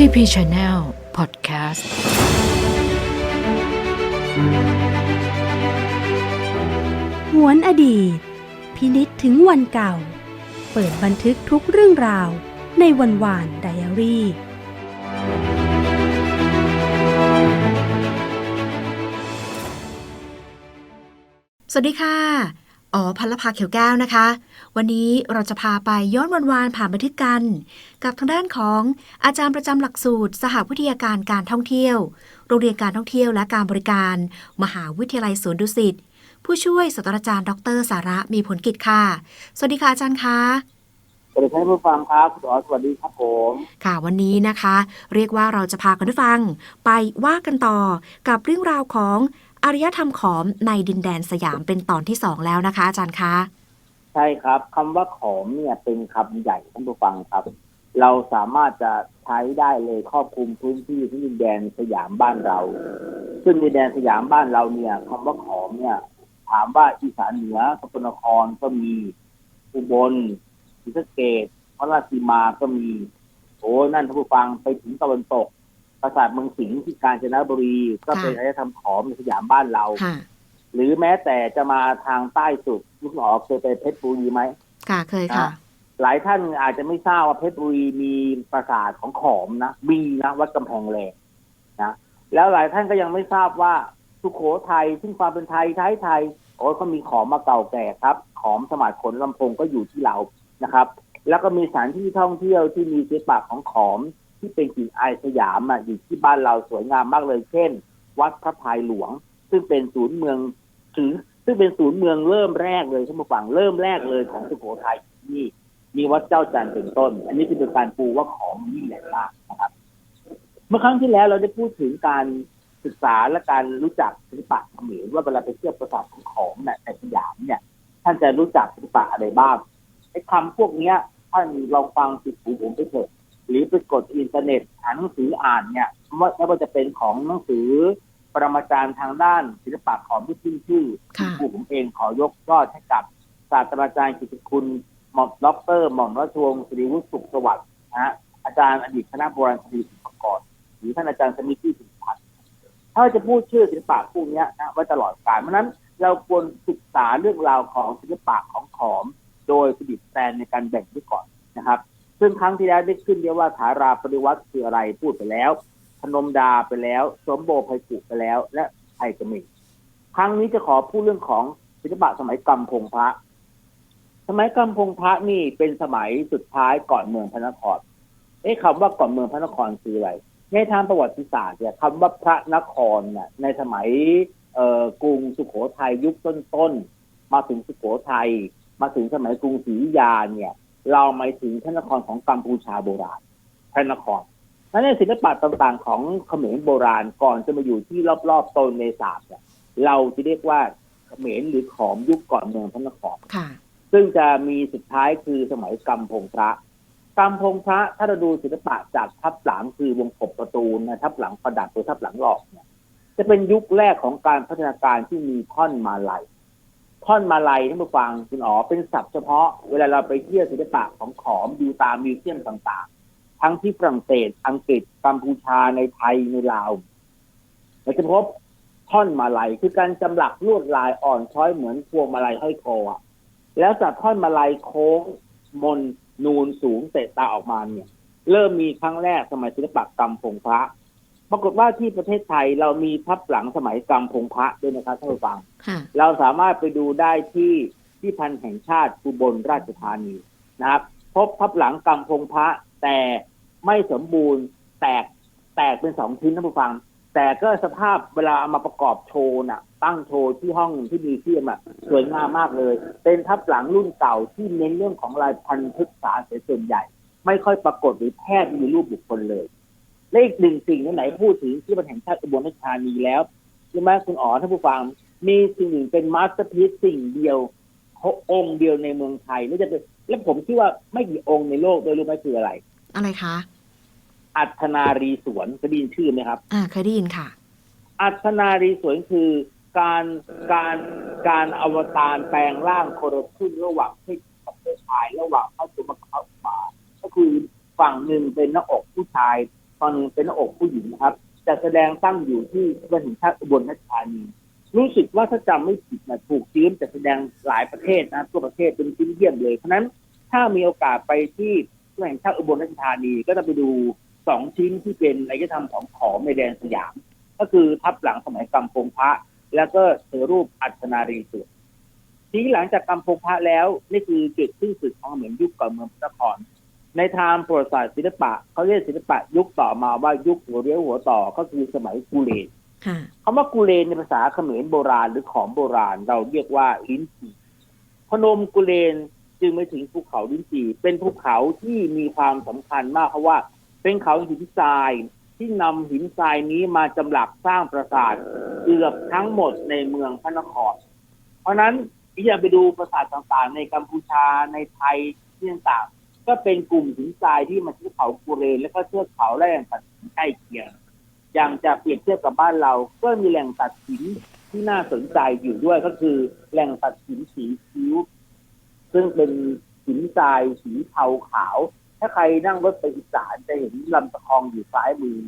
TP Channel Podcast หวนอดีต พินิษถึงวันเก่า เปิดบันทึกทุกเรื่องราวในวันวานไดอารี่ สวัสดีค่ะ อ๋อพันละภาเขียวแก้วนะคะ วันนี้เราจะพาไปย้อนวันวานผ่านบันทึกกัน กับทางด้านของอาจารย์ประจำหลักสูตร สหวิทยาการการท่องเที่ยว โรงเรียนการท่องเที่ยวและการบริการ มหาวิทยาลัยสวนดุสิตผู้ช่วยศาสตราจารย์ ดร สาระมีผลกิจค่ะ สวัสดีค่ะอาจารย์คะสวัสดีท่านผู้ฟังครับขอสวัสดีครับผมค่ะวันนี้นะคะ เรียกว่าเราจะพาคุณผู้ฟัง ไปว่ากันต่อกับเรื่องราวของ อารยธรรมขอมในดินแดนสยามเป็นตอนที่สองแล้วนะคะ อาจารย์คะใช่ครับคำว่าขอมเนี่ยเป็นคำใหญ่ท่านผู้ฟังครับ เราสามารถจะใช้ได้เลยครอบคลุมพื้นที่ที่ดินแดนสยามบ้านเรา ซึ่งดินแดนสยามบ้านเราเนี่ยคำว่าขอมเนี่ย ถามว่าอีสานเหนือสกลนครก็มีอุบลศรีสะเกษพระราชสีมาก็มี โอ้นั่นท่านผู้ฟังไปถึงตะวันตก ปราสาทเมืองสิงห์ที่กาญจนบุรี ก็เป็นอารยธรรมขอมในสยามบ้านเรา ค่ะ หรือแม้แต่จะมาทางใต้สุดลูกหมอเคยไปเพชรบุรีไหมค่ะเคยค่ะ หลายท่านอาจจะไม่ทราบว่าเพชรบุรีมีปราสาทของขอมนะมีนะวัดกำแพงแรงนะแล้วหลายท่านก็ยังไม่ทราบว่าสุโขทัยซึ่งความเป็นไทยไทยไทยโอ้ยก็มีขอมมาเก่าแก่ครับ ขอมสมัยขนลำโพงก็อยู่ที่เรานะครับ แล้วก็มีสถานที่ท่องเที่ยวที่มีศิลปะของขอม ที่เป็นกลิ่นอายสยามอะอยู่ที่บ้านเราสวยงามมากเลย เช่น วัดพระพายหลวง ซึ่งเป็นศูนย์เมืองถือซึ่งเป็นศูนย์เมืองเริ่มแรกเลยท่านผู้ฟังเริ่มแรกเลยของสุโขทัยที่มีวัดเจ้าจันทร์เป็นต้น อันนี้คือเป็นการปูว่าของนี่แหละมากนะครับ เมื่อครั้งที่แล้วเราได้พูดถึงการศึกษาและการรู้จักศิลปะเขมรว่าเวลาไปเที่ยวปราสาทของของเนี่ยในสยามเนี่ย ท่านจะรู้จักศิลปะอะไรบ้างไอ้คำพวกเนี้ยท่านลองฟังสิหูผมไปเถอะ หรือไปกดอินเทอร์เน็ตหาหนังสืออ่านเนี่ยไม่ไม่ว่าจะเป็นของหนังสือปรมาจารย์ทางด้านศิลปะของที่ขึ้นชื่อค่ะผู้ผมเองขอยกยอดให้กับศาสตราจารย์กิตติคุณหม่อมด็อกเตอร์หม่อมราชวงศ์สิริวุฒิสุขสวัสดิ์นะฮะอาจารย์อดีตคณะโบราณคดีศิลปากรหรือท่านอาจารย์สมิทที่สินพัฒน์ถ้าจะพูดชื่อศิลปะพวกเนี้ยนะไว้ตลอดกาลเพราะฉะนั้นเราควรศึกษาเรื่องราวของศิลปะของขอม โดยผลิตแปลนในการแบ่งไว้ก่อนนะครับ ซึ่งครั้งที่แล้วได้ขึ้นเรียกว่าฐาราปริวัติคืออะไรพูดไปแล้ว พนมดาไปแล้ว สมโบภัยกุไปแล้ว และไทยกมิครั้งนี้จะขอพูดเรื่องของศิลปะสมัยกำพงพระ สมัยกำพงพระนี่เป็นสมัยสุดท้ายก่อนเมืองพระนครเอ๊ะคำว่าก่อนเมืองพระนครคืออะไร ในทางประวัติศาสตร์เนี่ยคำว่าพระนครน่ะในสมัยเอ่อกรุงสุโขทัยยุคต้นๆ มาถึงสุโขทัยมาถึงสมัยกรุงศรีอยุธยาเนี่ย เราหมายถึงพระนครของกัมพูชาโบราณพระนครนั้นในศิลปะต่างๆ ของเขมรโบราณก่อนจะมาอยู่ที่รอบๆโตนเนสาบเนี่ยเราจะเรียกว่าเขมรหรือขอมยุคก่อนเมืองพระนครค่ะซึ่งจะมีสุดท้ายคือสมัยกำพงพระกำพงพระถ้าเราดูศิลปะจากทับหลังคือวงกบประตูนะทับหลังประดับหรือทับหลังหลอกเนี่ยจะเป็นยุคแรกของการพัฒนาการที่มีท่อนมาลัย ท่อนมาลัยท่านผู้ฟังคุณอ๋อเป็นศัพท์เฉพาะเวลาเราไปเที่ยวศิลปะของขอมดูตามมิวเซียมต่างๆ ทั้งที่ฝรั่งเศส อังกฤษกัมพูชาในไทยในลาวเราจะพบท่อนมาลัยคือการจำหลักลวดลายอ่อนช้อยเหมือนพวงมาลัยห้อยคออะแล้วจากท่อนมาลัยโค้งมนนูนสูงเตะตาออกมาเนี่ย เริ่มมีครั้งแรกสมัยศิลปะกรรมพงพระ ปรากฏว่าที่ประเทศไทยเรามีทับหลังสมัยกรรมพงพระด้วยนะครับท่านผู้ฟัง ค่ะเราสามารถไปดูได้ที่ที่พันธุ์แห่งชาติอุบลราชธานีนะครับ พบพับหลังกำพงพระแต่ไม่สมบูรณ์แตกแตกเป็นสองชิ้นท่านผู้ฟัง แต่ก็สภาพเวลาเอามาประกอบโชว์น่ะ ตั้งโชว์ที่ห้องที่มีเทียมอะสวยงามมากเลย เป็นทับหลังรุ่นเก่าที่เน้นเรื่องของลายพันธุ์พฤกษาเสียส่วนใหญ่ ไม่ค่อยปรากฏหรือแทบมีรูปบุคคลเลย และอีกหนึ่งสิ่งไหนๆพูดถึงที่พันธุ์แห่งชาติอุบลราชธานีแล้วใช่ไหมคุณอ๋อท่านผู้ฟัง มีสิ่งหนึ่งเป็นมาสเตอร์พีซสิ่งเดียวองค์เดียวในเมืองไทยไม่จะเป็นและผมคิดว่าไม่กี่องค์ในโลกด้วยรู้ไหมคืออะไร อะไรคะ อัธนารีสวนเคยได้ยินชื่อไหมครับ อ่าเคยได้ยินค่ะ อัธนารีสวนคือการการการอวตารแปลงร่างโคโรขึ้นระหว่างเพศกับเพศชายระหว่างเข้าตัวมาเข้ามาก็คือฝั่งหนึ่งเป็นหน้าอกผู้ชาย ตอนนึงเป็นหน้าอกผู้หญิงนะครับจะแสดงตั้งอยู่ที่วันหินชาติอุบลราชธานีรู้สึกว่าถ้าจำไม่ผิดนะถูกชื้นจะแสดงหลายประเทศนะทั่วประเทศเป็นชิ้นเยี่ยมเลยเพราะนั้นถ้ามีโอกาสไปที่แห่งชาติอุบลราชธานีก็จะไปดูสองชิ้นที่เป็นอารยธรรมของขอมในแดนสยาม ก็คือทับหลังสมัยกำปงพระ แล้วก็เสือรูปอัศนารีสุดทีนี้หลังจากกำปงพระแล้ว นี่คือจุดสิ้นสุดของเหมือนยุคก่อนเมืองพระนคร ในทางประวัติศาสตร์ศิลปะเขาเรียกศิลปะยุคต่อมาว่ายุคหัวเรียวหัวต่อก็คือสมัยกูเลนค่ะคำว่ากูเลนในภาษาเขมรโบราณหรือขอมโบราณเราเรียกว่าลิ้นจี่พนมกุเลนจึงไม่ถึงภูเขาลิ้นจี่เป็นภูเขาที่มีความสำคัญมากเพราะว่า เป็นเขาหินทรายที่นำหินทรายนี้มาจำหลักสร้างปราสาทเกือบทั้งหมดในเมืองพระนคร เพราะฉะนั้นที่จะไปดูปราสาทต่างๆ ในกัมพูชาในไทยที่ต่างๆ ก็เป็นกลุ่มหินทรายที่มาที่เขากุเรน และก็เทือกเขาและแหล่งตัดสินใกล้เคียงอย่างจะเปรียบเทียบกับบ้านเรา ก็มีแหล่งตัดสินที่น่าสนใจอยู่ด้วยก็คือแหล่งตัดสินสีคิ้ว ซึ่งเป็นหินทรายสีเทาขาว ถ้าใครนั่งรถไปอีสานจะเห็นลำตะคองอยู่ซ้ายมือ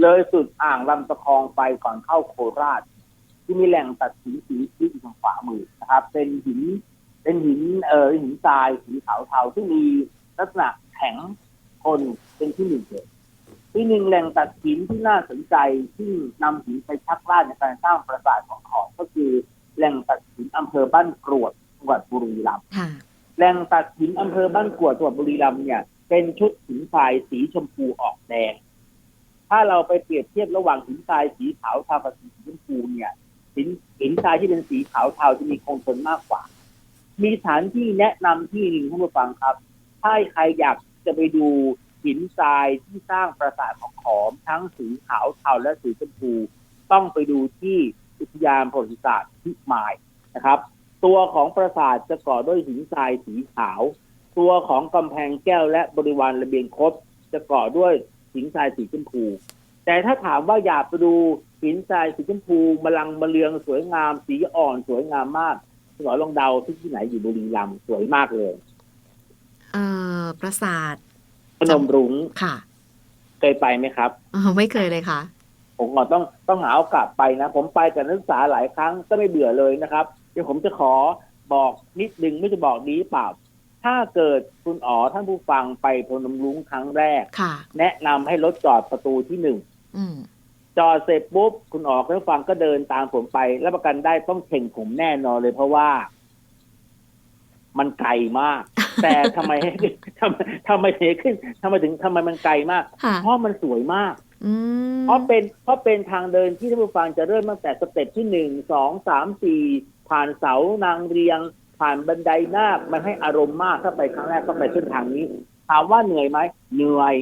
เลยสุดอ่างลำตะคองไปก่อนเข้าโคราช ที่มีแหล่งตัดสินสีคิ้วอยู่ทางขวามือนะครับ เป็นหินเป็นหินเออหินทรายสีขาวเทาที่มี ลักษณะแข็งทนเป็นที่หนึ่งเลยที่หนึ่งแหล่งตัดหินที่น่าสนใจที่นำหินไปชักลาดในการสร้างปราสาทของขอมก็คือแหล่งตัดหินอำเภอบ้านกรวดจังหวัดบุรีรัมย์ค่ะแหล่งตัดหินอำเภอบ้านกรวดจังหวัดบุรีรัมย์เนี่ย เป็นชุดหินทรายสีชมพูออกแดง ถ้าเราไปเปรียบเทียบระหว่างหินทรายสีขาวเทากับสีชมพูเนี่ยหินหินทรายที่เป็นสีขาวเทาจะมีคงทนมากกว่า มีสถานที่แนะนำที่หนึ่งท่านผู้ฟังครับ ถ้าใครอยากจะไปดูหินทรายที่สร้างปราสาทของขอม ทั้งสีขาวเทาและสีชมพูต้องไปดูที่อุทยานประวัติศาสตร์พิมายนะครับ ตัวของปราสาทจะก่อด้วยหินทรายสีขาว ตัวของกำแพงแก้วและบริวารระเบียงคดจะก่อด้วยหินทรายสีชมพู แต่ถ้าถามว่าอยากไปดูหินทรายสีชมพูมลังมะเลืองสวยงาม สีอ่อนสวยงามมากคุณหมอลองเดาที่ที่ไหนอยู่บุรีรัมย์สวยมากเลย เอ่อปราสาทพนมรุ้งค่ะเคยไปไหมครับอ๋อไม่เคยเลยค่ะ ผมก็ต้องต้องหาโอกาสไปนะ ผมไปกับนักศึกษาหลายครั้งก็ไม่เบื่อเลยนะครับเดี๋ยวผมจะขอบอกนิดนึงไม่จะบอกดีหรือเปล่า ถ้าเกิดคุณอ๋อท่านผู้ฟังไปพนมรุ้งครั้งแรก ค่ะ แนะนำให้รถจอดประตูที่หนึ่งอืมจอดเสร็จปุ๊บคุณอ๋อท่านผู้ฟังก็เดินตามผมไปรับประกันได้ต้องเข่งผมแน่นอนเลยเพราะว่า มันไกลมาก แต่ทำไมให้ทำไมทำไมถึงขึ้นทำไมถึงทำไมมันไกลมากค่ะเพราะมันสวยมากอืมเพราะเป็นเพราะเป็นทางเดินที่ท่านผู้ฟังจะเริ่มตั้งแต่สเต็ปที่หนึ่งสองสามสี่ผ่านเสานางเรียง ผ่านบันไดนาคมันให้อารมณ์มากถ้าไปครั้งแรกก็ไปเส้นทางนี้ ถามว่าเหนื่อยไหมเหนื่อย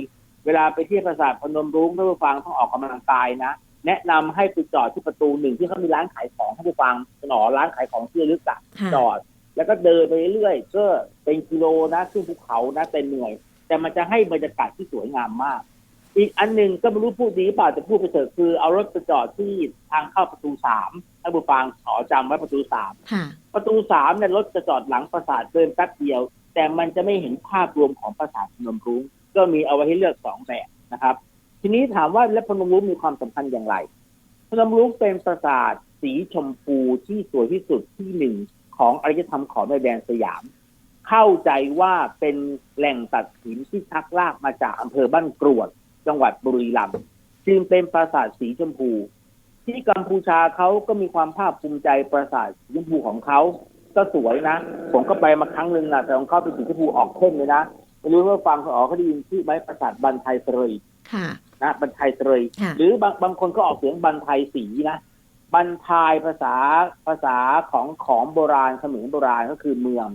เวลาไปเที่ยวปราสาทพนมรุ้งท่านผู้ฟังต้องออกกำลังกายนะแนะนำให้ไปจอดที่ประตูหนึ่งที่เขามีร้านขายของท่านผู้ฟังหนอร้านขายของที่ระลึกอะค่ะจอด แล้วก็เดินไปเรื่อยๆก็เป็นกิโลนะขึ้นภูเขานะแต่เหนื่อย แต่มันจะให้บรรยากาศที่สวยงามมาก อีกอันหนึ่งก็ไม่รู้พูดดีหรือเปล่าจะพูดไปเถอะคือเอารถไปจอดที่ทางเข้าประตูสามท่านผู้ฟังขอจำไว้ประตูสามค่ะประตูสามเนี่ยรถจะจอดหลังปราสาทเดินแป๊บเดียว แต่มันจะไม่เห็นภาพรวมของปราสาทพนมรุ้งก็มีเอาไว้ให้เลือกสองแบบนะครับ ทีนี้ถามว่าแล้วพนมรุ้งมีความสำคัญอย่างไรพนมรุ้งเป็นปราสาทสีชมพูที่สวยที่สุดที่หนึ่ง ของอารยธรรมของในแดนสยาม เข้าใจว่าเป็นแหล่งตัดหินที่ชักลากมาจากอำเภอบ้านกรวด จังหวัดบุรีรัมย์จึงเป็นปราสาทสีชมพู ที่กัมพูชาเขาก็มีความภาคภูมิใจปราสาทสีชมพูของเขาก็สวยนะ ผมก็ไปมาครั้งหนึ่งนะแต่ของเขาเป็นสีชมพูออกเข้มเลยนะไม่รู้ว่าฟังเขาออกเขาได้ยินชื่อไหมปราสาทบันไทยเตยค่ะนะบันไทยเตยค่ะหรือบางบางคนก็ออกเสียงบันไทยสีนะ บันทายภาษาภาษาของของโบราณเขมรโบราณก็คือเมือง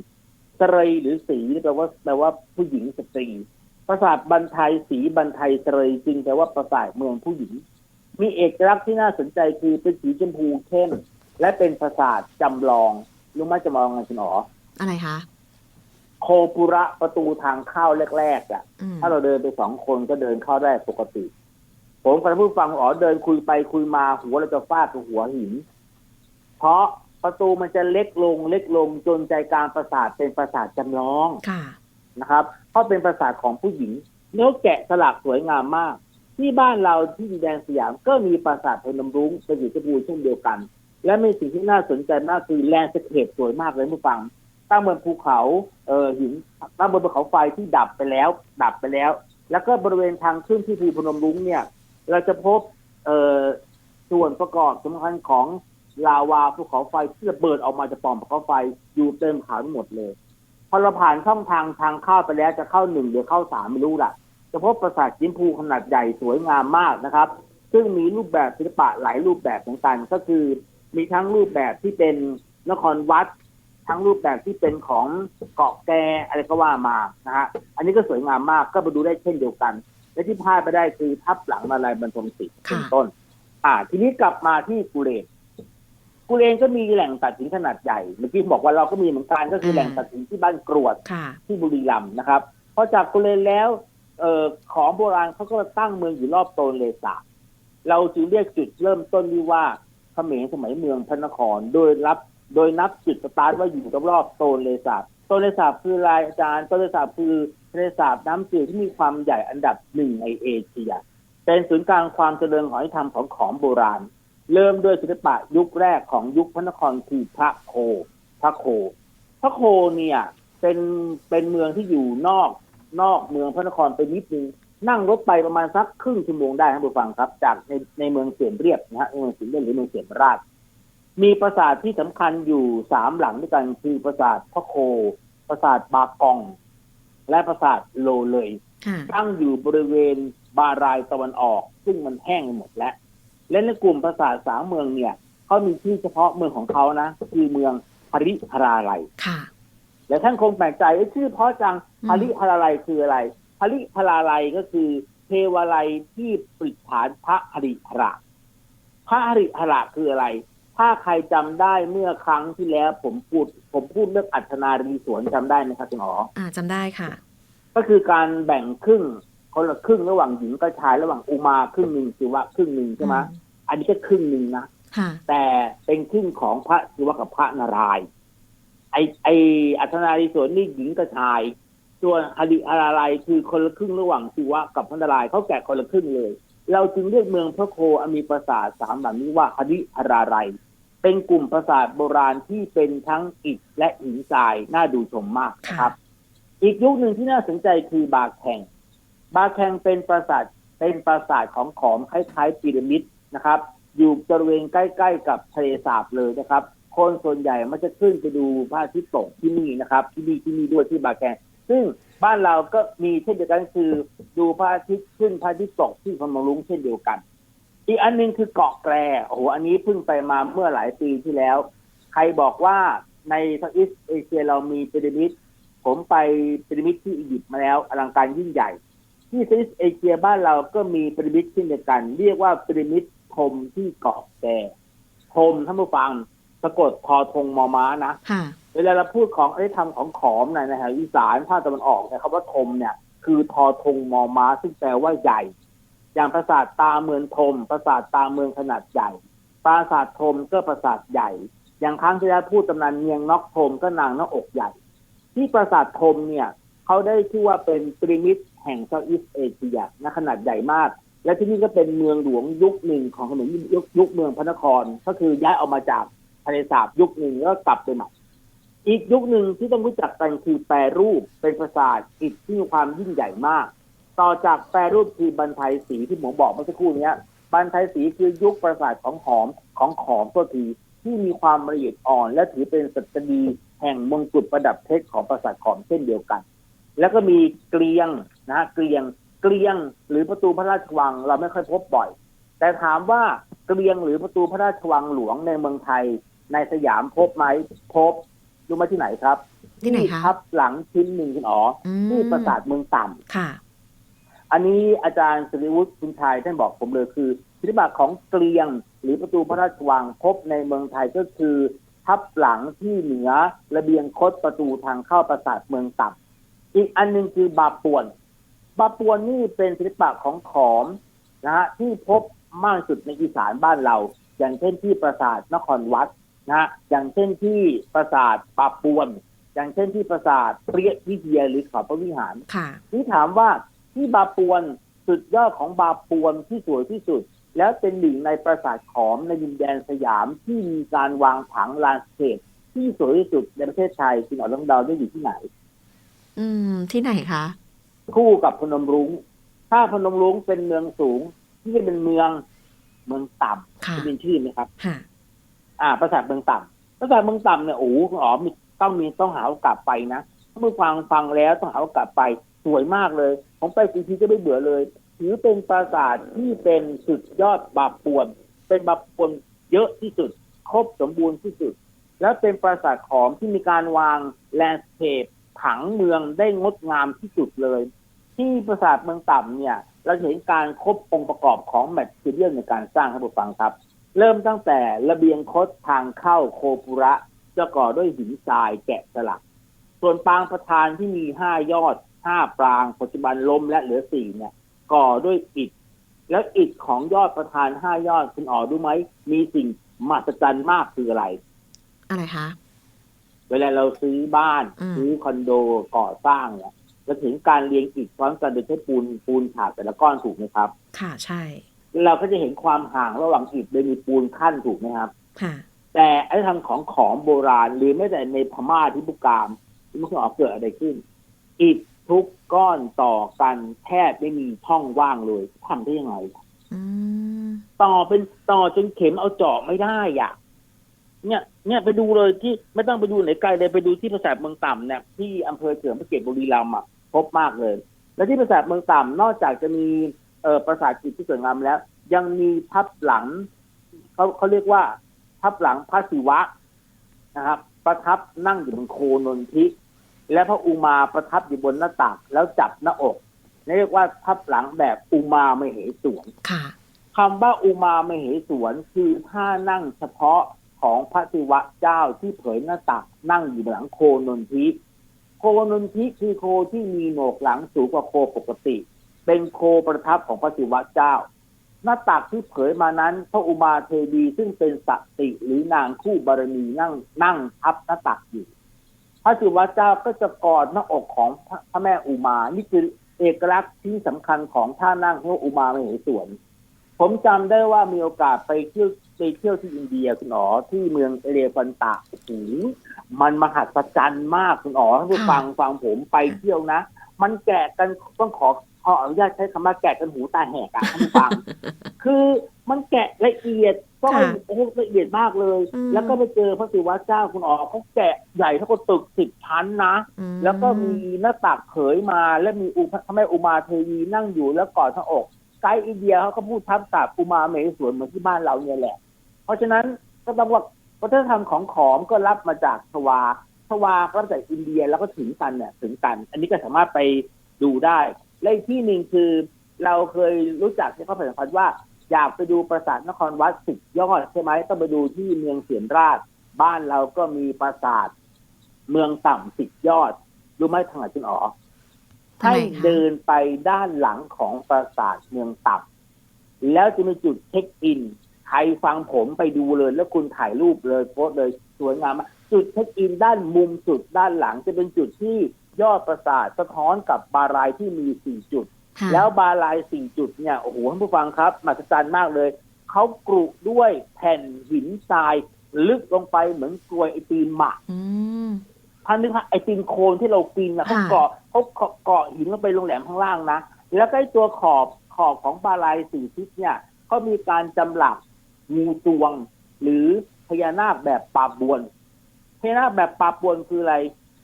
สเตรหรือสีแปลว่าแปลว่าผู้หญิงสตรีปราสาทบันไทยสีบันไทยเตยจึงแปลว่าปราสาทเมืองผู้หญิง มีเอกลักษณ์ที่น่าสนใจคือเป็นสีชมพูเข้มและเป็นปราสาทจำลองรู้ไหมจำลองไงคุณอ๋ออะไรคะโคปุระประตูทางเข้าแรกๆอะอืมถ้าเราเดินไปสองคนก็เดินเข้าได้ปกติ ผมกับท่านผู้ฟังอ๋อเดินคุยไปคุยมาหัวเราจะฟาดกับหัวหิน เพราะประตูมันจะเล็กลงเล็กลงจนใจกลางปราสาทเป็นปราสาทจำลองค่ะนะครับ เพราะเป็นปราสาทของผู้หญิงเนื้อแกะสลักสวยงามมาก ที่บ้านเราที่ดินแดนสยามก็มีปราสาทพนมรุ้งเป็นสีชมพูเช่นเดียวกัน และมีสิ่งที่น่าสนใจมากคือแลนด์สเคปสวยมากเลยผู้ฟังตั้งบนภูเขาเอ่อหินตั้งบนภูเขาไฟที่ดับไปแล้ว ดับไปแล้ว แล้วก็บริเวณทางขึ้นที่ภูพนมรุ้งเนี่ย เราจะพบเส่วนประกอบสำคัญของลาวาภูเขาไฟที่ระเบิดออกมาจากปล่องภูเขาไฟอยู่เต็มขาทั้งหมดเลย พอเราผ่านช่องทางทางเข้าไปแล้วจะเข้าหนึ่งหรือเข้าสามไม่รู้ละจะพบปราสาทยิ้มภูขนาดใหญ่สวยงามมากนะครับ ซึ่งมีรูปแบบศิลปะหลายรูปแบบเหมือนกันก็คือ มีทั้งรูปแบบที่เป็นนครวัด ทั้งรูปแบบที่เป็นของเกาะแกอะไรก็ว่ามานะฮะอันนี้ก็สวยงามมากก็มาดูได้เช่นเดียวกัน และที่พลาดไปได้คือทับหลังมาลายบรรทมศิษย์เป็นค่ะต้น อ่า ทีนี้กลับมาที่กุเรนกุเรนก็มีแหล่งตัดสินขนาดใหญ่เมื่อกี้บอกว่าเราก็มีเหมือนกันก็คือแหล่งตัดสินที่บ้านกรวดค่ะที่บุรีรัมย์นะครับพอจากกุเลนแล้วเอ่อของโบราณเขาก็ตั้งเมืองอยู่รอบโตนเลสาบเราจึงเรียกจุดเริ่มต้นที่ว่าเขมรสมัยเมืองพระนครโดยรับโดยนับจุดสตาร์ทว่าอยู่รอบๆโตนเลสาบโตนเลสาบคืออะไรอาจารย์โตนเลสาบคือ ทะเลสาบน้ำจืดที่มีความใหญ่อันดับหนึ่งในเอเชีย เป็นศูนย์กลางความเจริญของวัฒนธรรมของของโบราณ เริ่มด้วยศิลปะยุคแรกของยุคพระนครคือพระโค พระโค พระโคเนี่ยเป็นเป็นเมืองที่อยู่นอกนอกเมืองพระนครไปนิดนึงนั่งรถไปประมาณสักครึ่งชั่วโมงได้ครับผู้ฟังครับ จากในในเมืองเสียมเรียบนะฮะเมืองเสียมเรียบหรือเมืองเสียมราช มีปราสาทที่สำคัญอยู่สามหลังด้วยกันคือปราสาทพระโค ปราสาทบากอง และปราสาทโลเลยค่ะตั้งอยู่บริเวณบารายตะวันออก ซึ่งมันแห้งไปหมดแล้ว และในกลุ่มปราสาทสามเมืองเนี่ยเขามีชื่อเฉพาะเมืองของเขานะคือเมืองฮาริฮาราไลยค่ะและท่านคงแปลกใจเอ้ยชื่อเพราะจังอืมฮาริฮาราไลยคืออะไรฮาริฮาราไลยก็คือเทวาลัยที่ปริฐานพระฮริหระพระฮริหระคืออะไร ถ้าใครจำได้เมื่อครั้งที่แล้ว ผมพูดผมพูดเรื่องอัชนารีสวนจำได้ไหมครับคุณอ๋ออ่าจำได้ค่ะ ก็คือการแบ่งครึ่งคนละครึ่งระหว่างหญิงกับชายระหว่างอุมาครึ่งหนึ่งศิวะครึ่งหนึ่งใช่ไหมอืมอันนี้ก็ครึ่งหนึ่งนะค่ะแต่เป็นครึ่งของพระศิวะกับพระนารายณ์ไอไออัศนารีสวนนี่หญิงกับชายส่วนฮาริอาราไลยคือคนละครึ่งระหว่างศิวะกับพระนารายณ์เขาแกะคนละครึ่งเลย เราจึงเรียกเมืองพระโคอันมีปราสาทสามหลังนี้ว่าฮาริอาราไลย เป็นกลุ่มปราสาทโบราณที่เป็นทั้งอิฐและหินทรายน่าดูชมมากนะครับ อีกยุคหนึ่งที่น่าสนใจคือบาแข่ง บาแข่งเป็นปราสาทเป็นปราสาทของขอมคล้ายๆพีระมิดนะครับ อยู่บริเวณใกล้ ๆ กับทะเลสาบเลยนะครับ คนส่วนใหญ่มันจะขึ้นไปดูพระอาทิตย์ตกที่นี่นะครับ ที่นี่ที่นี่ด้วยที่บาแข่งซึ่งบ้านเราก็มีเช่นเดียวกันคือ ดูพระอาทิตย์ขึ้นพระอาทิตย์ตกที่พนมรุ้งเช่นเดียวกัน อีกอันหนึงคือเกาะแกรโอ้โหอันนี้เพิ่งไปมาเมื่อหลายปีที่แล้ว ใครบอกว่าในทวีปเอเชียเรามีพีระมิด ผมไปพีระมิดที่อียิปต์มาแล้วอลังการยิ่งใหญ่ ที่ซีสเอเชียบ้านเราก็มีพีระมิดเช่นเดียวกัน เรียกว่าพีระมิดธมที่เกาะแกธมท่านผู้ฟังสะกดทอธงมอม้านะค่ะเวลาเราพูดของอารยธรรมของขอมในนะฮะอีสานภาคตะวันออกเนี่ยคำว่าธมเนี่ย คือทอธงมอม้าซึ่งแปลว่าใหญ่ อย่างปราสาทตาเมืองธมปราสาทตาเมืองขนาดใหญ่ ปราสาทธมก็ปราสาทใหญ่ อย่างครั้งที่แล้วพูดตำนานเมียงนอกธมก็นางหน้าอกใหญ่ ที่ปราสาทธมเนี่ยเขาได้ชื่อว่าเป็นพีระมิดแห่งเซาท์อีสเอเชียนะขนาดใหญ่มาก และที่นี่ก็เป็นเมืองหลวงยุคหนึ่งของเขมยุคยุคเมืองพระนคร ก็คือย้ายออกมาจากทะเลสาบยุคหนึ่งแล้วก็กลับไปใหม่อีกยุคหนึ่งที่ต้องรู้จักกันคือแปรรูปเป็นปราสาทอิฐที่มีความยิ่งใหญ่มาก ต่อจากแปรรูปคือบันไทยสีที่ผมบอกเมื่อสักครู่เนี้ยบันไทยสีคือยุคปราสาทของหอมของขอมตัวทีที่มีความละเอียดอ่อน และถือเป็นสัตดีแห่งมงกุฎประดับเพชรของปราสาทขอมเช่นเดียวกัน แล้วก็มีเกลียงนะฮะเกลียงเกลียงหรือประตูพระราชวังเราไม่ค่อยพบบ่อย แต่ถามว่าเกลียงหรือประตูพระราชวังหลวงในเมืองไทย ในสยามพบไหมพบรู้ไหมาที่ไหนครับ ที่ไหนคะทับหลังชิ้นหนึ่งคุณอ๋ออือมที่ปราสาทเมืองต่ำค่ะ อันนี้อาจารย์สิริวุฒิคุณชายท่านบอกผมเลยคือศิลปะของเกลียง หรือประตูพระราชวังพบในเมืองไทยก็คือ ทับหลังที่เหนือระเบียงคดประตูทางเข้าปราสาทเมืองต่ำอีกอันหนึงคือบาปวน บาปวนนี่เป็นศิลปะของขอมนะฮะที่พบมากสุดในอีสานบ้านเรา อย่างเช่นที่ปราสาทนครวัดนะฮะอย่างเช่นที่ปราสาทบาปวน อย่างเช่นที่ปราสาทเปรียวิเทียหรือเขาพระวิหารค่ะนี่ถามว่า ที่บาปวนสุดยอดของบาปวนที่สวยที่สุด แล้วเป็นหนึ่งในปราสาทขอมในดินแดนสยามที่มีการวางผังลานสเคปที่สวยที่สุดในประเทศไทยคุณอ๋อลองเดาได้อยู่ที่ไหน อืม ที่ไหนคะ คู่กับพนมรุง้ง ถ้าพนมรุ้งเป็นเมืองสูง ที่จะเป็นเมืองเมืองต่ำค่ะจะเป็นชื่อไหมครับค่ะอ่า ปราสาทเมืองต่ำปราสาทเมืองต่ำเนี่ยโอ้โหคุณอ๋อมีต้องมีต้องหาโอกาสไปนะถ้าเมื่อฟังฟังแล้วต้องหาโอกาสไปส วยมากเลย ผมไปกี่ทีก็ไม่เบื่อเลยถือเป็นปราสาทที่เป็นสุดยอดบาปวน เป็นบาปวนเยอะที่สุด ครบสมบูรณ์ที่สุด แล้วเป็นปราสาทขอมที่มีการวางแลนด์สเคปผังเมืองได้งดงามที่สุดเลย ที่ปราสาทเมืองต่ำเนี่ย เราเห็นการครบองค์ประกอบของแมทเทียลในการสร้างครับผู้ฟังครับ เริ่มตั้งแต่ระเบียงคดทางเข้าโคปุระจะก่อด้วยหินทรายแกะสลัก ส่วนปางประธานที่มีห้ายอด ห้าปราง ปัจจุบันล้มและเหลือสี่เนี่ย ก่อด้วยอิฐ แล้วอิฐของยอดประธานห้ายอดคุณอ๋อรู้ไหม มีสิ่งมหัศจรรย์มากคืออะไร อะไรคะ เวลาเราซื้อบ้านอืมซื้อคอนโดก่อสร้างเนี่ยเราถึงการเรียงอิฐพร้อมกันโดยใช้ปูนปูนฉาบแต่ละก้อนถูกไหมครับ ค่ะใช่ เราก็จะเห็นความห่างระหว่างอิฐโดยมีปูนขั้นถูกไหมครับ ค่ะ แต่ไอ้ทางของของโบราณหรือแม้แต่ในพม่าที่พุกามที่มันออกเกิดอะไรขึ้น อิฐ ทุกก้อนต่อกันแทบไม่มีช่องว่างเลยทำได้ยังไงอืมต่อเป็นต่อจนเข็มเอาเจาะไม่ได้อะเนี่ยเนี่ยไปดูเลยที่ไม่ต้องไปดูไหนไกลเลยไปดูที่ปราสาทเมืองต่ำเนี่ยที่อำเภอเฉลิมพระเกียรติบุรีรัมย์อะพบมากเลย และที่ปราสาทเมืองต่ำนอกจากจะมีเอ่อปราสาทจิตที่สวยงามแล้ว ยังมีทับหลังเขาเขาเรียกว่า ทับหลังพระศิวะนะครับ ประทับนั่งอยู่บนโคนนทิ และพระอุมาประทับอยู่บนหน้าตักแล้วจับหน้าอกนี่เรียกว่าทับหลังแบบอุมาไม่เหสวนค่ะคำว่าอุมาไม่เหสวนคือท่านั่งเฉพาะของพระศิวะเจ้าที่เผยหน้าตักนั่งอยู่บนหลังโคนนทิโคนนทิคือโคที่มีโหนกหลังสูงกว่าโคปกติ เป็นโคประทับของพระศิวะเจ้า หน้าตักที่เผยมานั้น พระอุมาเทวีซึ่งเป็นสติหรือนางคู่บารมีนั่งนั่งทับหน้าตักอยู่พ ระศิวะเจ้าก็จะกอดหน้าอกของพระแม่อุมา นี่คือเอกลักษณ์ที่สำคัญของท่านั่งพระอุมาไม่เหสวน ผมจำได้ว่ามีโอกาสไปเที่ยวไปเที่ยวที่อินเดียคุณอ๋อที่เมืองเอเรฟันตาโอ้โหมันมหัศจรรย์มากคุณอ๋อท่านผู้ฟังฟังผมไปเที่ยวนะ มันแกะกันต้องขอ ออนุญาตใช้คำว่าแกะกันหูตาแหกอะท่านผู้ฟัง คือมันแกะละเอียดก็ค่ะโอ้โหละเอียดมากเลย อืม แล้วก็ไปเจอพระศิวะเจ้าคุณอ๋อเขาแกะใหญ่เท่ากับตึกสิบชั้นนะ อืมแล้วก็มีหน้าตักเผยมา แล้วมีอุพระแม่อุมาเทวีนั่งอยู่แล้วกอดหน้าอกไกด์อินเดียเขาก็พูดทับศัพท์อุมาเมสวนเหมือนที่บ้านเราเนี่ยแหละ เพราะฉะนั้นก็ต้องว่าวัฒนธรรมของขอมก็รับมาจากทวาทวาก็รับจากอินเดียแล้วก็ถึงกันเนี่ยถึงกัน อันนี้ก็สามารถไปดูได้ และอีกที่หนึ่งคือ เราเคยรู้จักที่เขาเผยพันว่า อยากไปดูปราสาทนครวัดสิบยอดใช่ไหมต้องไปดูที่เมืองเสียนราช บ้านเราก็มีปราสาท เมืองต่ำสิบยอด รู้ไหมทางไหนคุณอ๋อให้เดินไปด้านหลังของปราสาทเมืองต่ำแล้วจะมีจุดเช็คอินใครฟังผมไปดูเลย แล้วคุณถ่ายรูปเลยโพสเลยสวยงามจุดเช็คอินด้านมุมสุดด้านหลังจะเป็นจุดที่ ยอดปราสาทสะท้อนกับบารายที่มีสี่จุดค่ะแล้วบาลายสี่จุดเนี่ยโอ้โหท่านผู้ฟังครับมหัศจรรย์มากเลยเขากรุด้วยแผ่นหินทรายลึกลงไปเหมือนกลวยไอติมหมะอืมท่านนึกว่าไอติมโคนที่เรากินนะเขาค่ะเกาะเขาเกาะเกาะหินลงไปลงแหลมข้างล่างนะแล้วก็ไอตัวขอบขอบของบาลายสี่ทิศเนี่ยเขามีการจำหลักงูจวง หรือพญานาคแบบปาบวนพญานาคแบบปาบวนคืออะไร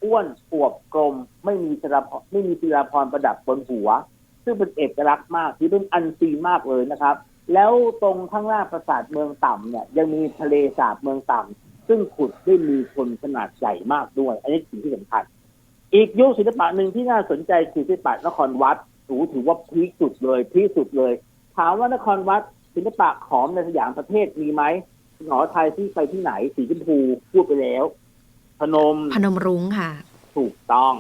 อ้วนอวบกลม ไม่มีศิลาพรไม่มีศิลาพรประดับบนหัว ซึ่งเป็นเอกลักษณ์มากที่เป็นอันซีนมากเลยนะครับ แล้วตรงข้างล่างปราสาทเมืองต่ำเนี่ยยังมีทะเลสาบเมืองต่ำซึ่งขุดด้วยมือคนขนาดใหญ่มากด้วย อันนี้สิ่งที่สำคัญอีกยุคศิลปะหนึ่งที่น่าสนใจคือศิลปะนครวัดถือถือว่าพีคสุดเลยพีคสุดเลย ถามว่านครวัดศิลปะขอมในสยามประเทศมีไหมหอไทยที่ไปที่ไหนสีชมพูพูดไปแล้ว นมพนมรุ้งค่ะ ถูกต้อง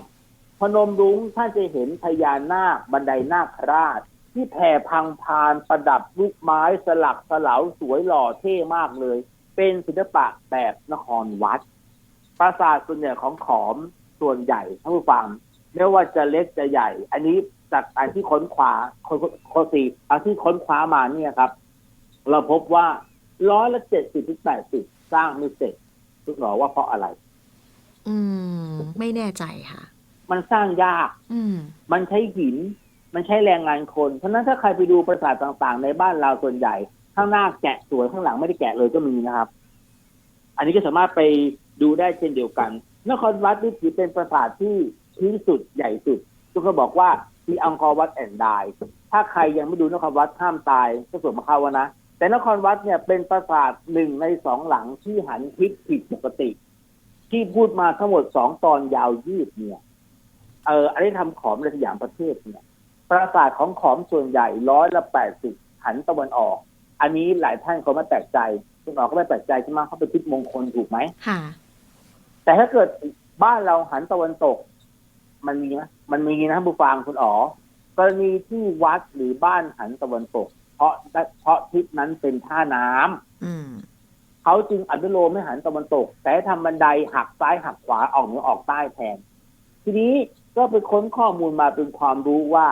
พนมรุ้งท่านจะเห็นพญานาคบันไดนาคราช ที่แผ่พังพานประดับลูกไม้สลักสลาวสวยหล่อเท่มากเลย เป็นศิลปะแบบนครวัด ปราสาทส่วนใหญ่ของขอมส่วนใหญ่ท่านผู้ฟังไม่ว่าจะเล็กจะใหญ่ อันนี้จากการที่ค้นคว้าคนคนสี่อันที่ค้นคว้ามาเนี่ยครับ เราพบว่าร้อยละเจ็ดสิบถึงแปดสิบสร้างไม่เสร็จคุณหมอว่าเพราะอะไร อืม ไม่แน่ใจค่ะ มันสร้างยาก อืม มันใช้หิน มันใช้แรงงานคน เพราะฉะนั้นถ้าใครไปดูปราสาทต่างๆ ในบ้านเราส่วนใหญ่ ข้างหน้าแกะสวยข้างหลังไม่ได้แกะเลยก็มีนะครับ อันนี้ก็สามารถไปดูได้เช่นเดียวกัน นครวัดนี่ถือเป็นปราสาทที่ที่สุดใหญ่สุดทุกคนบอกว่ามีอังกอร์วัดแอนด์ไดถ้าใครยังไม่ดูนครวัดห้ามตายก็สวดมาเข้าวนะแต่นครวัดเนี่ยเป็นปราสาทหนึ่งในสองหลังที่หันทิศผิดปกติ ที่พูดมาทั้งหมดสองตอนยาวยืดเนี่ย เอออันนี้ทำขอมในสยามประเทศเนี่ย ปราสาทของขอมส่วนใหญ่ร้อยละแปดสิบหันตะวันออก อันนี้หลายท่านก็ไม่แปลกใจคุณหมอก็ไม่แปลกใจใช่ไหมเขาเป็นทิศมงคลถูกไหมค่ะ แต่ถ้าเกิดบ้านเราหันตะวันตก มันมีไหมมันมีนะผู้ฟังคุณอ๋อกรณีที่วัดหรือบ้านหันตะวันตก เพราะเพราะทิศนั้นเป็นท่าน้ำอืม เขาจึงอนุโลมไม่หันตะวันตก แต่ให้ทำบันไดหักซ้ายหักขวาออกเหนือออกใต้แทน ทีนี้ก็ไปค้นข้อมูลมาเป็นความรู้ว่า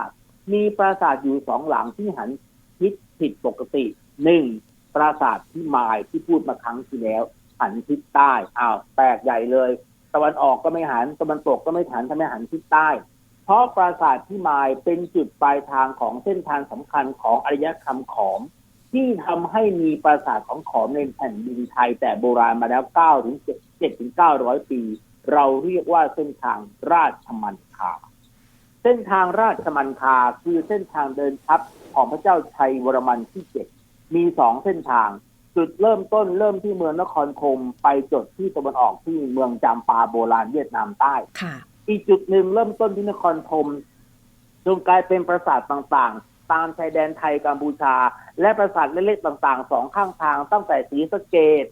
มีปราสาทอยู่สองหลังที่หันทิศผิดปกติหนึ่งปราสาทที่มายที่พูดมาครั้งที่แล้ว หันทิศใต้อ้าวแปลกใหญ่เลย ตะวันออกก็ไม่หันตะวันตกก็ไม่หันทำไมหันทิศใต้ เพราะปราสาทที่มายเป็นจุดปลายทางของเส้นทางสำคัญของอารยธรรมขอม ที่ทำให้มีปราสาทของขอมในแผ่นดินไทย แต่โบราณมาแล้ว9ถึง7ถึง900ปี เราเรียกว่าเส้นทางราชมันคา เส้นทางราชมันคาคือเส้นทางเดินทัพของพระเจ้าชัยวรมันที่เจ็ดมีสองเส้นทาง จุดเริ่มต้นเริ่มที่เมืองนครคมไปจดที่ตะวันออกที่เมืองจามปาโบราณเวียดนามใต้ค่ะอีกจุดหนึ่งเริ่มต้นที่นครธมจนกลายเป็นปราสาทต่างๆ ตามชายแดนไทยกัมพูชา และปราสาทเล็กๆต่างๆสองข้างทางตั้งแต่ศรีสะเกด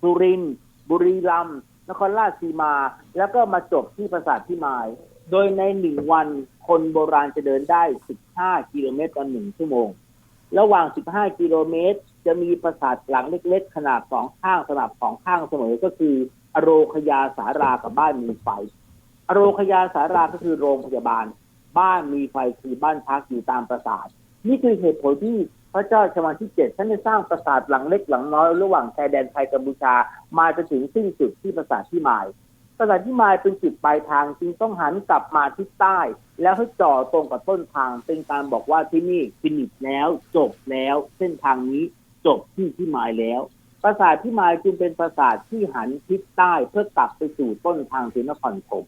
สุรินทร์บุรีรัมย์นครราชสีมา แล้วก็มาจบที่ปราสาทพิมาย โดยในหนึ่งวันคนโบราณจะเดินได้ 15 กิโลเมตรต่อหนึ่งชั่วโมง ระหว่าง 15 กิโลเมตร จะมีปราสาทหลังเล็กๆ ขนาดสองข้างสลับสองข้างเสมอก็คือ อโรคยาสารากับบ้านมีไฟ อโรคยาสาราก็คือโรงพยาบาล บ้านมีไฟคือบ้านพักอยู่ตามปราสาท นี่คือเหตุผลที่พระเจ้าชวานที่เจ็ดท่านได้สร้างปราสาทหลังเล็กหลังน้อยระหว่างชายแดนไทยกัมพูชา มาจนถึงสิ้นสุดที่ปราสาทที่มายปราสาทที่มายเป็นจุดปลายทางจึงต้องหันกลับมาทิศใต้ แล้วให้จ่อตรงกับต้นทาง เป็นการบอกว่าที่นี่ฟินิชแล้วจบแล้ว เส้นทางนี้จบที่ที่มายแล้วปราสาทที่มายจึงเป็นปราสาทที่หันทิศใต้เพื่อกลับไปสู่ต้นทางถึงนครธม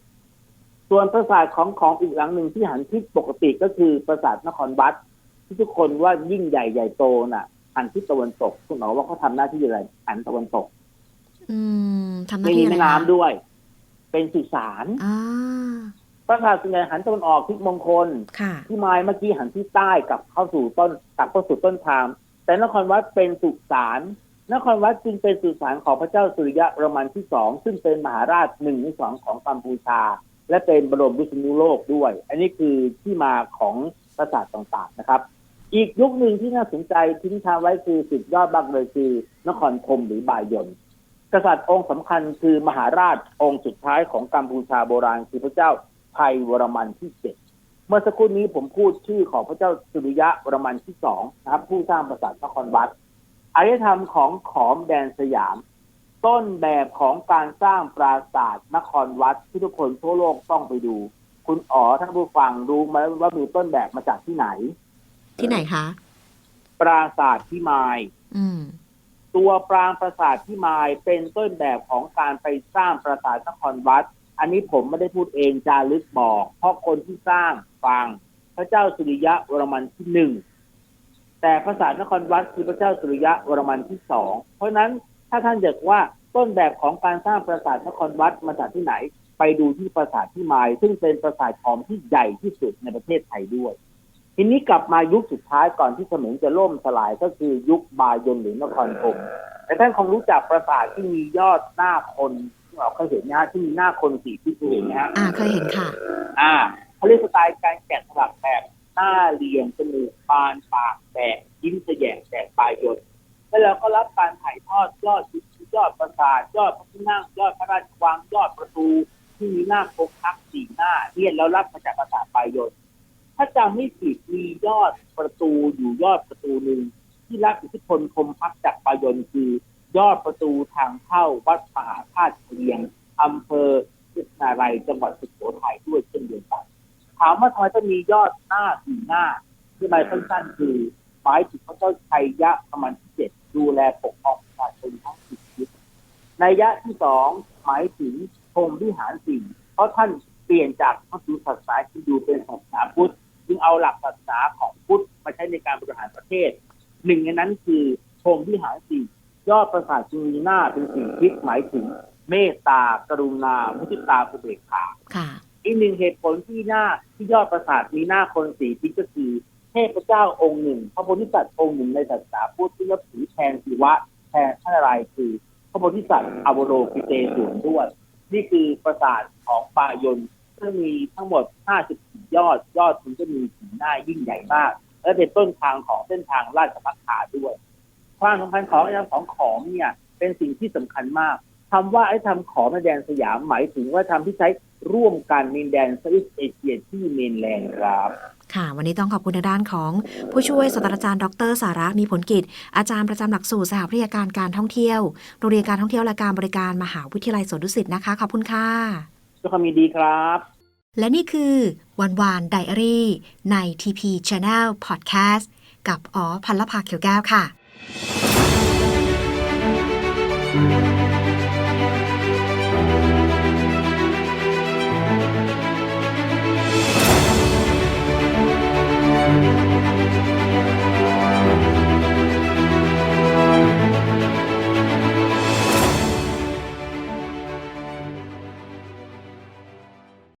ส่วนปราสาทของของอีกหลังหนึ่งที่หันทิศปกติก็คือปราสาทนครวัดที่ทุกคนว่ายิ่งใหญ่ใหญ่โตน่ะหันทิศตะวันตกคุณหมอว่าเขาทำหน้าที่อะไรหันตะวันตก อืมทำหน้าไม่มีที่อะไรแม่คะน้ำด้วย เป็นสุสานอ่าปราสาทส่วนใหญ่หันตะวันออกทิศมงคลค่ะที่ไม้เมื่อกี้หันที่ใต้กลับเข้าสู่ต้นกลับเข้าสู่ต้นทางแต่นครวัดเป็นสุสานนครวัดจึงเป็นสุสานของพระเจ้าสุริยะรมันที่สองซึ่งเป็นมหาราชหนึ่งในสองของกัมพูชา และเป็นบรมวิษณุโลกด้วย อันนี้คือที่มาของปราสาทต่างๆนะครับ อีกยุคหนึ่งที่น่าสนใจทิ้งท้ายไว้คือสุดยอดบักเลยคือนครธมหรือบายนกษัตริย์องค์สำคัญคือมหาราชองค์สุดท้ายของกัมพูชาโบราณคือพระเจ้าไพวรมันที่เจ็ดเมื่อสักครู่นี้ผมพูดชื่อของพระเจ้าสุริยะวรมันที่สองนะครับ ผู้สร้างปราสาทนครวัดอารยธรรมของขอมแดนสยาม ต้นแบบของการสร้างปราสาทนครวัดที่ทุกคนทั่วโลกต้องไปดู คุณอ๋อท่านผู้ฟังรู้ไหมว่ามีต้นแบบมาจากที่ไหน ที่ไหนคะ ปราสาทพิมายอืมตัวปรางปราสาทพิมายเป็นต้นแบบของการไปสร้างปราสาทนครวัด อันนี้ผมไม่ได้พูดเองจารึกบอก เพราะคนที่สร้างฟัง พระเจ้าสุริยะวรมันที่หนึ่งแต่ปราสาทนครวัดคือพระเจ้าสุริยะวรมันที่สองเพราะฉะนั้น ถ้าท่านอยากว่าต้นแบบของการสร้างปราสาทนครวัดมาจากที่ไหน ไปดูที่ปราสาทพิมาย ซึ่งเป็นปราสาทขอมที่ใหญ่ที่สุดในประเทศไทยด้วย ทีนี้กลับมายุคสุดท้ายก่อนที่เขมรจะล่มสลายก็คือยุคบายนหรือนครธมแต่ท่านคงรู้จักปราสาทที่มียอดหน้าคนที่เราเคยเห็นนะฮะที่มีหน้าคนสี่ที่เคยเห็นนะฮะอ่าเคยเห็นค่ะ อ่าเขาเรียกสไตล์การแกะสลักแบบหน้าเรียงจมูกปานปากแตกยิ้มแสยงแตกปลายยนต์ แล้วเราก็รับการถ่ายทอดยอดยอดปราสาทยอดพระที่นั่งยอดพระราชวังยอดประตูที่มีหน้าคงพักสี่หน้าเนี่ยเรารับมาจากปราสาทปลายยนต์ถ้าจำไม่ผิดมียอดประตูอยู่ยอดประตูหนึ่งที่รับอิทธิพลคมพักจากปลายนคือยอดประตูทางเข้าวัดมหาธาตุเชียงอำเภอพิษณาลัยจังหวัดสุโขทัยด้วยเช่นเดียวกันถามว่าทำไมต้องมียอดหน้าสี่หน้า ที่หมายสั้นๆคือหมายถึงพระเจ้าชัยยะประมาณที่เจ็ด ดูแลปกครองประชาชนทั้งสิบทิศในยะที่สองหมายถึงพรหมวิหารสี่เพราะท่านเปลี่ยนจากพระสุศาสนาฮินดูเป็นศาสนาพุทธจึงเอาหลักศาสนาของพุทธมาใช้ในการบริหารประเทศ หนึ่งในนั้นคือพรหมวิหารสี่ยอดประสาทจึงมีหน้าเป็นสี่ทิศหมายถึงเมตตากรุณามุทิตาอุเบกขาค่ะอีกหนึ่งเหตุผลที่หน้าที่ยอดประสาทมีหน้าคนสีทิศก็คือ เทพเจ้าองค์หนึ่ง พระโพธิสัตว์องค์หนึ่งในศาสนาพุทธที่นับถือแทนศิวะแทนพระนารายคือ พระโพธิสัตว์อวโรกิเตศวนด้วย นี่คือประสาทของปายนซึ่งมีทั้งหมด54ยอด ยอดมันก็มีสีหน้ายิ่งใหญ่มาก และเป็นต้นทางของเส้นทางราชพัฒนาด้วย ความสำคัญของไอ้ทำของของเนี่ย เป็นสิ่งที่สำคัญมาก คำว่าไอ้ทำของในแดนสยามหมายถึงว่าทำที่ใช้ร่วมกันในแดนเซาท์เอเชียที่เมนแลนด์ครับค่ะ วันนี้ต้องขอบคุณทางด้านของผู้ช่วยศาสตราจารย์ดร สาระมีผลกิจ อาจารย์ประจำหลักสูตรสหวิทยาการการท่องเที่ยวโรงเรียนการท่องเที่ยวและการบริการมหาวิทยาลัยสวนดุสิตนะคะขอบคุณค่ะด้วยความยินดีครับ และนี่คือวันวานไดอารี่ใน TP Channel Podcast กับอ๋อพันละภาเขียวแก้วค่ะ